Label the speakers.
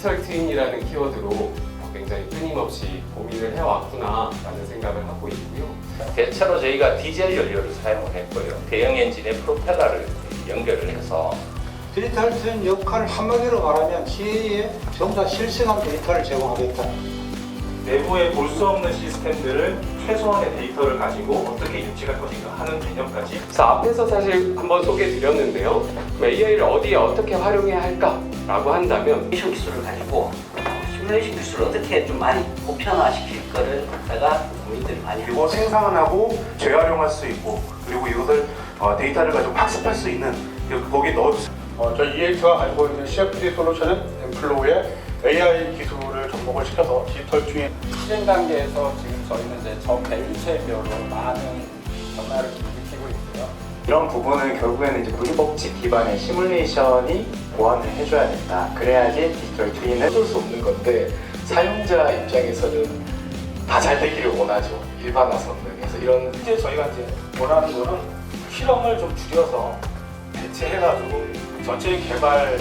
Speaker 1: 디지털 트윈이라는 키워드로 어, 굉장히 끊임없이 고민을 해왔구나라는 생각을 하고 있고요.
Speaker 2: 대체로 저희가 디젤 연료를 사용을 했고요. 대형 엔진에 프로펠러를 연결을 해서
Speaker 3: 디지털 트윈 역할을 한마디로 말하면 GA에 전부 다 실시간 데이터를 제공하겠다.
Speaker 4: 내부에 볼 수 없는 시스템들을 최소한의 데이터를 가지고 어떻게 인식할 것인가 하는 개념까지
Speaker 1: 그래서 앞에서 사실 한번 소개해 드렸는데요. AI를 어디에 어떻게 활용해야 할까라고 한다면
Speaker 5: 시뮬레이션 기술을 가지고 시뮬레이션 기술을 어떻게 좀 많이 보편화시킬 거를 갖다가 고민들을 많이 하고
Speaker 6: 그리고 생산하고 재활용할 수 있고 그리고 이것을 어, 데이터를 가지고 학습할 수 있는 그- 거기에 넣어주세요.
Speaker 7: 어, 저희 EH가 가지고 있는 CFD 솔루션은 엠플로우에 AI 기술을 접목을 시켜서 디지털 트윈
Speaker 8: 실행 단계에서 지금 저희는 이제 전 밸류체별로 많은 변화를 일으키고 있고요.
Speaker 9: 이런 부분은 결국에는 이제 무리법칙 기반의 시뮬레이션이 보완을 해줘야 된다. 그래야지 디지털 트윈은 해줄 수 없는 건데 사용자 입장에서는 다 잘 되기를 원하죠. 일반화선은 그래서 이런
Speaker 4: 이제 저희가 이제 원하는 거는 실험을 좀 줄여서 대체해가지고 전체 개발